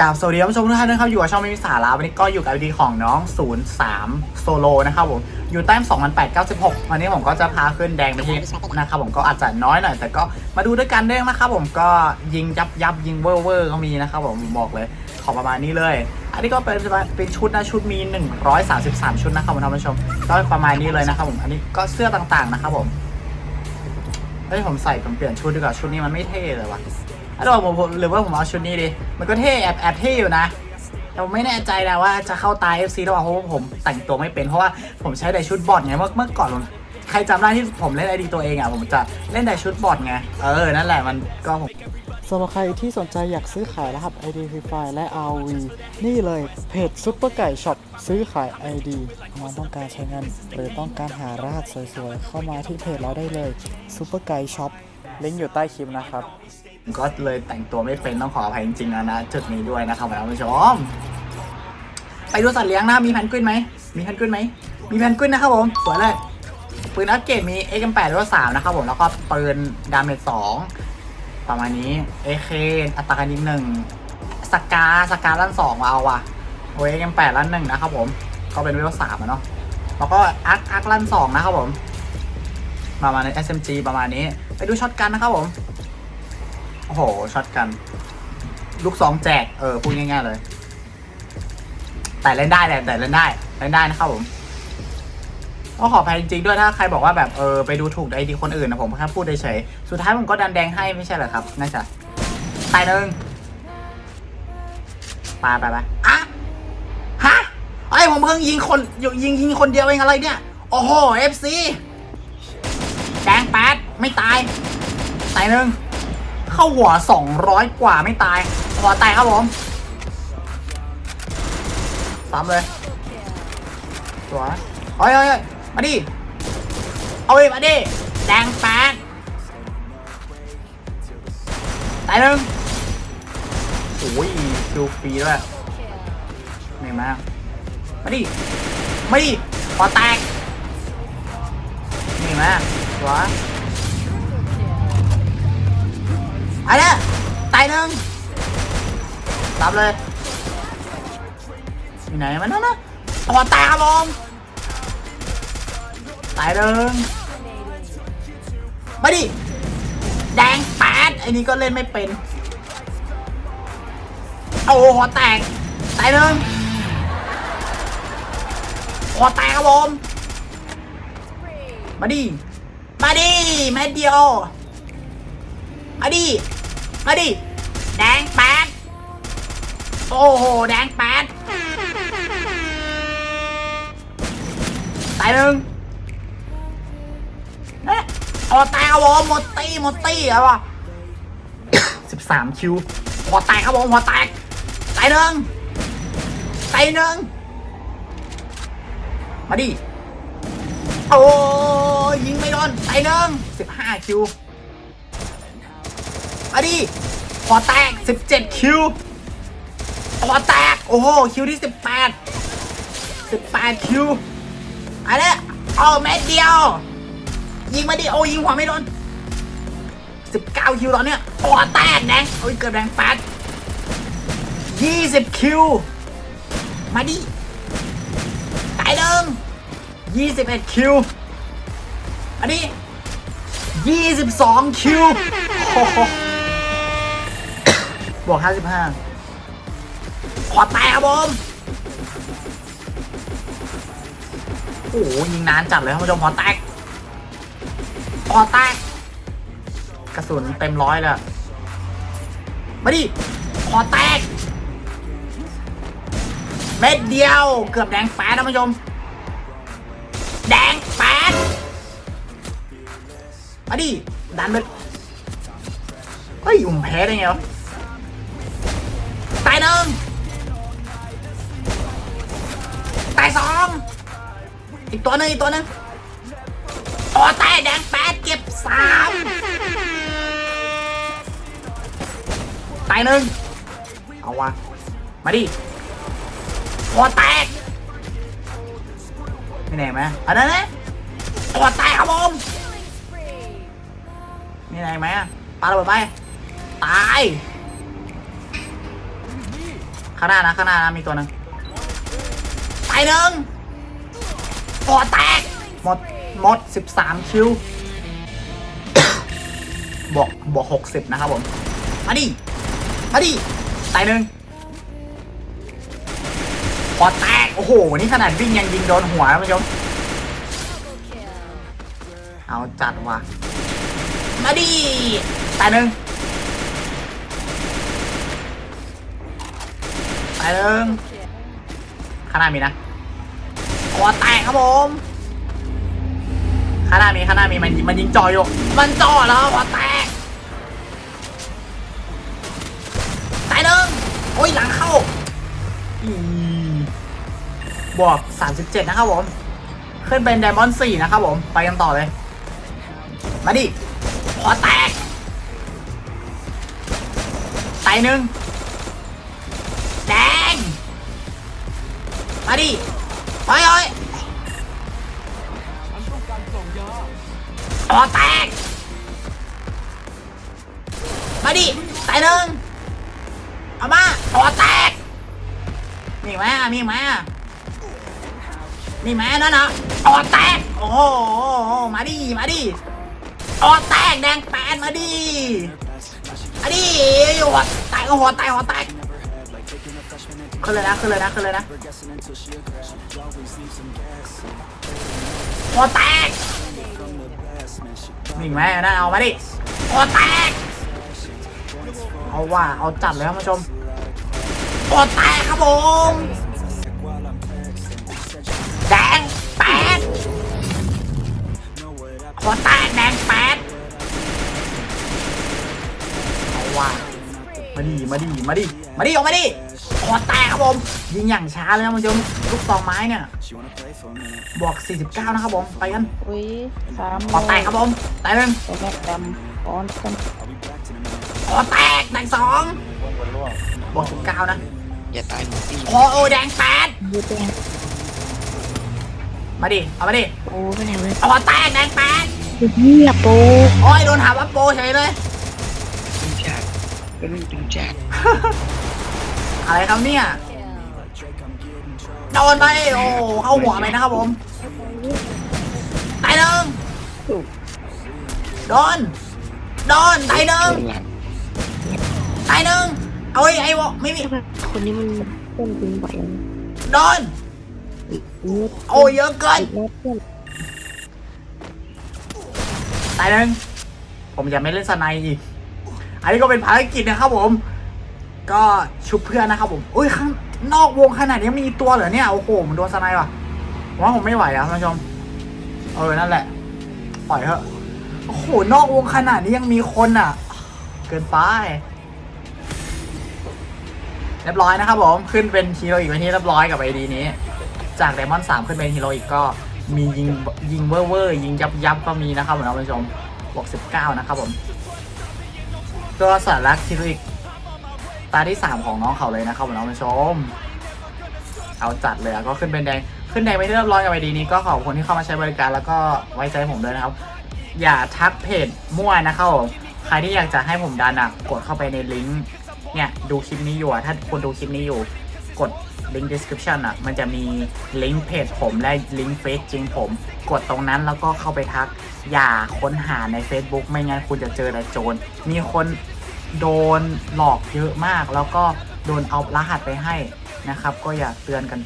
กับสวัสดีท่านผู้ชมทุกท่านนะครับอยู่กับช่องไม่มีสาระวันนี้ก็อยู่กับวิดีของน้อง 03 โซโลนะครับผมอยู่แต้ม2896 วันนี้ผมก็จะพาขึ้นแดงไปที่นะครับผมก็อาจจะน้อยหน่อย แต่ก็มาดูด้วยกันเด้นะครับผมก็ยิงยับยับยิงเวอร์เวอร์ก็มีนะครับผมบอกเลยขอประมาณนี้เลย อันนี้ก็เป็นเป็นชุดนะชุดมี 133 ชุดนะครับผมท่านผู้ชมก็ประมาณนี้เลยนะครับผมอันนี้ก็เสื้อต่างๆนะครับผมเฮ้ยผมใส่ผมเปลี่ยนชุดดีกว่าชุดนี้มันไม่เท่เลยว่ะ ถ้าเราผมผมหรือว่าผมเอาชุดนี้ดิมันก็เท่แอบแอบเท่อยู่นะแต่ผมไม่แน่ใจนะว่าจะเข้าตาย FC หรือเปล่าเพราะว่าผมแต่งตัวไม่เป็นเพราะว่าผมใช้แต่ชุดบอดไงเมื่อเมื่อก่อนผมใครจำได้ที่ผมเล่นไอดีตัวเองอะผมจะเล่นแต่ชุดบอดไงเออนั่นแหละมันก็ผม สำหรับใครที่สนใจอยากซื้อขายรหัส ID f r e f i และ RV นี่เลยเพจซุปเปอร์ไก่ช็อปซื้อขาย ID น้องต้องการใช้งินหรือต้องการหารหัสสวยๆ เข้ามาที่เพจเราได้เลยซุปเปอร์ไก่ช็อปลิงก์อยู่ใต้คลิปนะครับ ก็เลยแต่งตัวไม่เป็นต้องขออภัยจริงๆนะนะจุดนี้ด้วยนะครับท่านผู้ชม ไปดูสัตว์เลี้ยงนะมีแพนกวินไหมมีแพนกวินไหมมีแพนกวินนะครับผมสวยเลยปืนอัปเกรดมี X8 หรือว่า3นะครับผมแล้วก็ปืนดาเมจ2ประมาณนี้ AK อัตราการยิงหนึ่งสกาสกาลั่นสองเอาว่ะโอ้ย X8 ลั่นหนึ่งนะครับผมก็เป็นเวลสามอะเนาะแล้วก็อาร์คอาร์คลั่นสองนะครับผมประมาณนี้ SMG ประมาณนี้ ไปดูช็อตกันนะครับผม โอ้โหช็อตกัน ลูกสองแจก เออพูดง่ายๆเลย แต่เล่นได้แหละแต่เล่นได้เล่นได้นะครับผมก็ขออภัยจริงๆด้วยถ้าใครบอกว่าแบบเออไปดูถูกไอดีคนอื่นนะผมแค่พูดเฉยๆสุดท้ายผมก็ดันแดงให้ไม่ใช่เหรอครับน่าจะตายหนึ่งไปไปไปอะฮะไอยผมเพิ่งยิงคนยิงยิงคนเดียวเองอะไรเนี่ย โอ้โหเอฟซีแดงแปดไม่ตายตายหนึ่ง เข้าหัวสองร้อยกว่าไม่ตายหัวตายครับผมซ้ำเลยสวยเฮ้ยเฮ้ยมาดิ เอาไปมาดิ แดงแปดตายหนึ่งโอ้ยคิวฟรีด้วยไม่มามาดิมาดิหัวแตกนี่มาสวย ไอ้เนี่ยตายหนึ่งรับเลยอยู่ไหนมันนั่นนะอ๋อตาบผมตายหนึ่งมาดิ แดงแปดไอ้นี่ก็เล่นไม่เป็น โอ้โหหัวแตก ตายหนึ่งหัวแตกครับผมมาดิ มาดิแม่เดียวมาดิ มาดิ แดงแปดโอ้โห แดงแปดตายหนึ่งเอ๊ะออแตกครับผมหมดตีหมดตีอะไรวะสิบสามคิวหัวแตกครับผมหัวแตกตายหนึ่งตายหนึ่งมาดิ โอ้ยยิงไม่โดนตายหนึ่งสิบห้าคิว มาดิหัวแตก 17 คิวหัวแตก โอ้โห คิวที่ 18 18 คิวอะไรเอาเม็ดเดียว ยิงมาดิ โอ้ยิงหัวไม่โดน 19 คิวตอนเนี้ยหัวแตกแดงโอ้ยเกือบแดงแปด20 คิว มาดิตายเดิง21 คิวมาดิ22 คิวโอ้โห บวก 55 ขอแตกครับผมโอ้โหยิงนานจัดเลยท่านผู้ชมขอแตกขอแตกกระสุนเต็มร้อยเลยอะมาดิขอแตก เม็ดเดียว เกือบแดงแปดท่านผู้ชม แดงแปดมาดิดันไปเฮ้ยผมแพ้ได้ไงวะ องอีกตัวหนึ่งอีกตัวหนึ่งโอ้ตายแดงแปดเก็บสามตายหนึ่งเอาวะมาดิโอ้แตกไม่แน่ไหมอันนั้นนะโอ้แตกครับผมมีอะไรไหมอะปาระเบิดไปตายข้างหน้านะข้างหน้านะมีตัวหนึ่งไปหนึ่ง ปอแตกหมดหมดสิบสามคิวบวกบวกหกสิบนะครับผม มาดิ มาดิตายหนึ่งปอแตก โอ้โห นี่ขนาดวิ่งยังยิงโดนหัวนะผู้ชมเอาจัดว่ะ มาดิตายหนึ่งตายหนึ่งข้างหน้ามีนะ คอแตกครับผมข้างหน้ามีข้างหน้ามีมันมันยิงจ่ออยู่ มันจ่อแล้วคอแตกตายหนึ่งโอ้ยหลังเข้าอีบวก37 นะครับผม ขึ้นเป็นไดมอนด์4นะครับผม ไปกันต่อเลย มาดิขอแตกไตหนึ่งแดง มาดิ ไปเลยขอแตก มาดิไตหนึ่งเอามาขอแตก มีไหมอะมีไหมอะมีไหมนั่นนะขอแตก โอ้โห มาดิ มาดิออแตกแดงแปดมาดิมาดิหัวแตกหัวแตกหัวแตก ขึ้นเลยนะขึ้นเลยนะขึ้นเลยนะหัวแตกมีอีกไหมนั่นเอามาดิหัวแตกเอาว่าเอาจัดเลยครับผู้ชมหัวแตกครับผมแดงแปดหัวแตกแดงแปดเอาว่ะมาดิมาดิมาดิมาดิออกมาดิ หัวแตกครับผม ยิงอย่างช้าเลยนะคุณผู้ชมลูกซองไม้เนี่ยบวก 49 นะครับผม ไปกันอุ้ยสามหัวแตกครับผมแตกหนึ่งตัวแม่ดำก้อนกันหัวแตกแดงสองบวก19 นะอย่าตายหมดตีโอ้โอ้แดงแปดยืดแดงมาดิ เอามาดิโอ้ไม่แน่เลยหัวแตกแดงแปดเงียบโปโอ้ยโดนหาว่าโปรเฉยเลยตึงจัดเป็นตึงจัด อะไรครับเนี่ยโดนไปโอ้เข้าหัวไปนะครับผมตายหนึ่งโดนโดนตายหนึ่งหลังตายหนึ่งเอาไอ้ไอ้วะไม่มีคนนี้มันเพื่อนจริงไหวโดนเงียบโอ้เยอะเกินอีกแล้วเพื่อนตายหนึ่งผมจะไม่เล่นสไนด์อีกอันนี้ก็เป็นภารกิจนะครับผม ก็ชุบเพื่อนนะครับผมอุ้ยข้างนอกวงขนาดนี้มีตัวเหรอเนี่ย โอ้โหมันโดนสไนด์ว่ะว่าผมไม่ไหวอะท่านผู้ชม เออ นั่นแหละ ปล่อยเถอะ โอ้โห นอกวงขนาดนี้ยังมีคนอะ เกินไป เรียบร้อยนะครับผม ขึ้นเป็นฮีโร่อีกเป็นที่เรียบร้อยกับไอดีนี้ จากไดมอนด์สามขึ้นเป็นฮีโร่อีกก็มียิงยิงเวอร์เวอร์ยิงยับยับก็มีนะครับผมท่านผู้ชมบวกสิบเก้านะครับผม ตัวสารักฮีโร่อีก ตาที่สามของน้องเขาเลยนะครับผมท่านผู้ชม เอาจัดเลยอะก็ขึ้นเป็นแดง ขึ้นแดงไปที่เรียบร้อยกับไอดีนี้ก็ขอบคุณที่เข้ามาใช้บริการแล้วก็ไว้ใจผมด้วยนะครับ อย่าทักเพจมั่วนะครับผมใครที่อยากจะให้ผมดันอะกดเข้าไปในลิงก์เนี่ยดูคลิปนี้อยู่อะถ้าคุณดูคลิปนี้อยู่ กดลิงก์ description อะมันจะมีลิงก์เพจผมและลิงก์เฟซจริงผม กดตรงนั้นแล้วก็เข้าไปทัก อย่าค้นหาใน Facebook ไม่งั้นคุณจะเจอแต่โจรมีคน โดนหลอกเยอะมาก แล้วก็โดนเอารหัสไปให้นะครับ ก็อย่าเตือนกัน